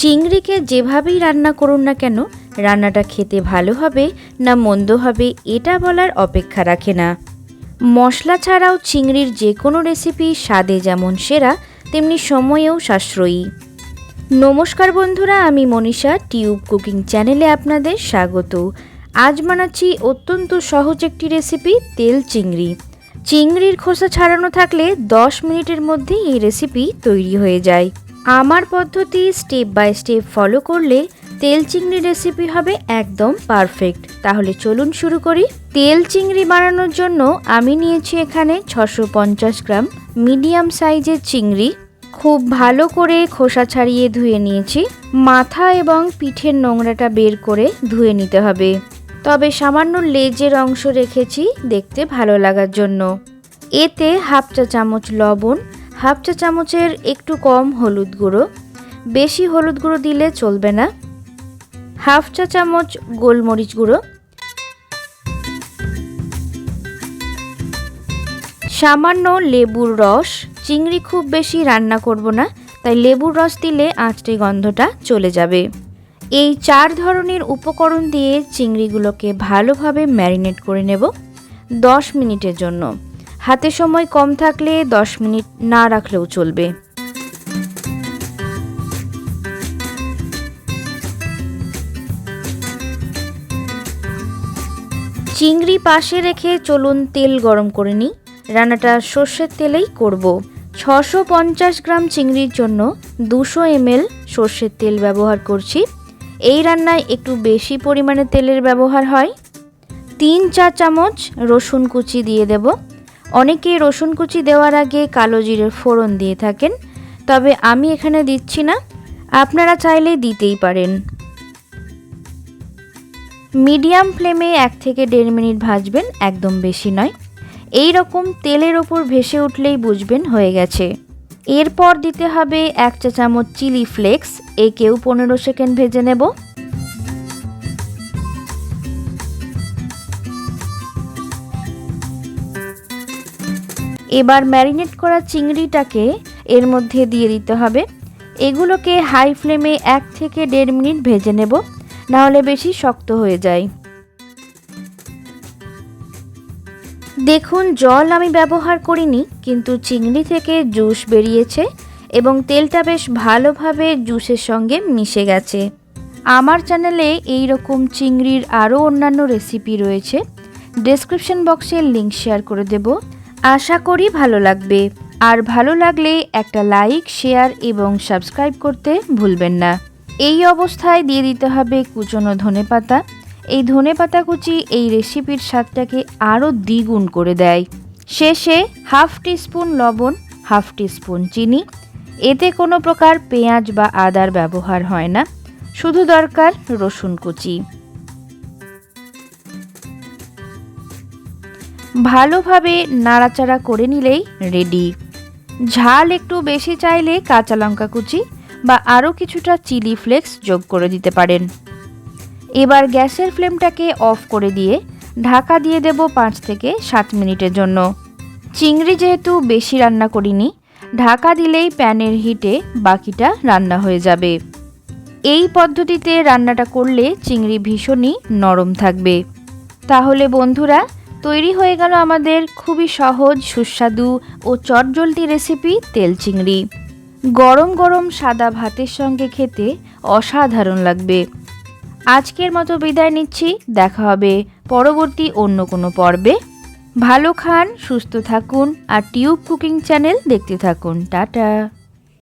চিংড়িকে যেভাবেই রান্না করুন না কেন, রান্নাটা খেতে ভালো হবে না মন্দ হবে এটা বলার অপেক্ষা রাখে না। মশলা ছাড়াও চিংড়ির যে কোনো রেসিপি স্বাদে যেমন সেরা, তেমনি সময়েও সাশ্রয়ী। নমস্কার বন্ধুরা, আমি মনীষা, টিউব কুকিং চ্যানেলে আপনাদের স্বাগত। আজ বানাচ্ছি অত্যন্ত সহজ একটি রেসিপি, তেল চিংড়ি। চিংড়ির খোসা ছাড়ানো থাকলে 10 মিনিটের মধ্যেই এই রেসিপি তৈরি হয়ে যায়। আমার পদ্ধতি স্টেপ বাই স্টেপ ফলো করলে তেল চিংড়ি রেসিপি হবে একদম পারফেক্ট তাহলে চলুন শুরু করি। তেল চিংড়ি বানানোর জন্য আমি নিয়েছি এখানে ছশো গ্রাম মিডিয়াম সাইজের চিংড়ি। খুব ভালো করে খোসা ছাড়িয়ে ধুয়ে নিয়েছি। মাথা এবং পিঠের নোংরাটা বের করে ধুয়ে নিতে হবে। তবে সামান্য লেজের অংশ রেখেছি দেখতে ভালো লাগার জন্য। এতে হাফ চা চামচ লবণ হাফ চা চামচের একটু কম হলুদ গুঁড়ো। বেশি হলুদ গুঁড়ো দিলে চলবে না। হাফ চা চামচ গোলমরিচ গুঁড়ো। সামান্য লেবুর রস। চিংড়ি খুব বেশি রান্না করব না, তাই লেবুর রস দিলে আঁচটি গন্ধটা চলে যাবে। এই চার ধরনের উপকরণ দিয়ে চিংড়িগুলোকে ভালোভাবে ম্যারিনেট করে নেব দশ মিনিটের জন্য। হাতে সময় কম থাকলে দশ মিনিট না রাখলেও চলবে। চিংড়ি পাশে রেখে চলুন তেল গরম করে নিই। রান্নাটা সর্ষের তেলেই করব। ছশো পঞ্চাশ গ্রাম চিংড়ির জন্য দুশো এমএল সর্ষের তেল ব্যবহার করছি। এই রান্নায় একটু বেশি পরিমাণে তেলের ব্যবহার হয়। তিন চা চামচ রসুন কুচি দিয়ে দেব। অনেকে রসুন কুচি দেওয়ার আগে কালো জিরের ফোড়ন দিয়ে থাকেন, তবে আমি এখানে দিচ্ছি না, আপনারা চাইলে দিতেই পারেন। মিডিয়াম ফ্লেমে এক থেকে দেড় মিনিট ভাজবেন, একদম বেশি নয়। এই রকম তেলের ওপর ভেসে উঠলেই বুঝবেন হয়ে গেছে। এরপর দিতে হবে এক চা চামচ চিলি ফ্লেক্স, একেও পনেরো সেকেন্ড ভেজে নেব। এবার ম্যারিনেট করা চিংড়িটাকে এর মধ্যে দিয়ে দিতে হবে। এগুলোকে হাই ফ্লেমে এক থেকে দেড় মিনিট ভেজে নেব, নাহলে বেশি শক্ত হয়ে যায়। দেখুন, জল আমি ব্যবহার করিনি, কিন্তু চিংড়ি থেকে জুস বেরিয়েছে এবং তেলটা বেশ ভালোভাবে জুসের সঙ্গে মিশে গেছে। আমার চ্যানেলে এই রকম চিংড়ির আরও অন্যান্য রেসিপি রয়েছে। ডেসক্রিপশন বক্সে লিংক শেয়ার করে দেব। আশা করি ভালো লাগবে। আর ভালো লাগলে একটা লাইক, শেয়ার এবং সাবস্ক্রাইব করতে ভুলবেন না। এই অবস্থায় দিয়ে দিতে হবে কুচনো ধনে পাতা। এই ধনে পাতা কুচি এই রেসিপির স্বাদটাকে আরও দ্বিগুণ করে দেয়। শেষে হাফ টিস্পুন লবণ, হাফ টিস্পুন চিনি। এতে কোনো প্রকার পেঁয়াজ বা আদার ব্যবহার হয় না। শুধু দরকার রসুন কুচি। ভালোভাবে নাড়াচাড়া করে নিলেই রেডি। ঝাল একটু বেশি চাইলে কাঁচা লঙ্কা কুচি বা আরও কিছুটা চিলি ফ্লেক্স যোগ করে দিতে পারেন। এবার গ্যাসের ফ্লেমটাকে অফ করে দিয়ে ঢাকা দিয়ে দেব পাঁচ থেকে সাত মিনিটের জন্য। চিংড়ি যেহেতু বেশি রান্না করিনি, ঢাকা দিলেই প্যানের হিটে বাকিটা রান্না হয়ে যাবে। এই পদ্ধতিতে রান্নাটা করলে চিংড়ি ভীষণই নরম থাকবে। তাহলে বন্ধুরা তৈরি হয়ে গেল আমাদের খুবই সহজ, সুস্বাদু ও চটজলদি রেসিপি তেল চিংড়ি। গরম গরম সাদা ভাতের সঙ্গে খেতে অসাধারণ লাগবে। আজকের মতো বিদায় নিচ্ছি। দেখা হবে পরবর্তী অন্য কোনো পর্বে। ভালো খান, সুস্থ থাকুন আর টিউব কুকিং চ্যানেল দেখতে থাকুন। টাটা।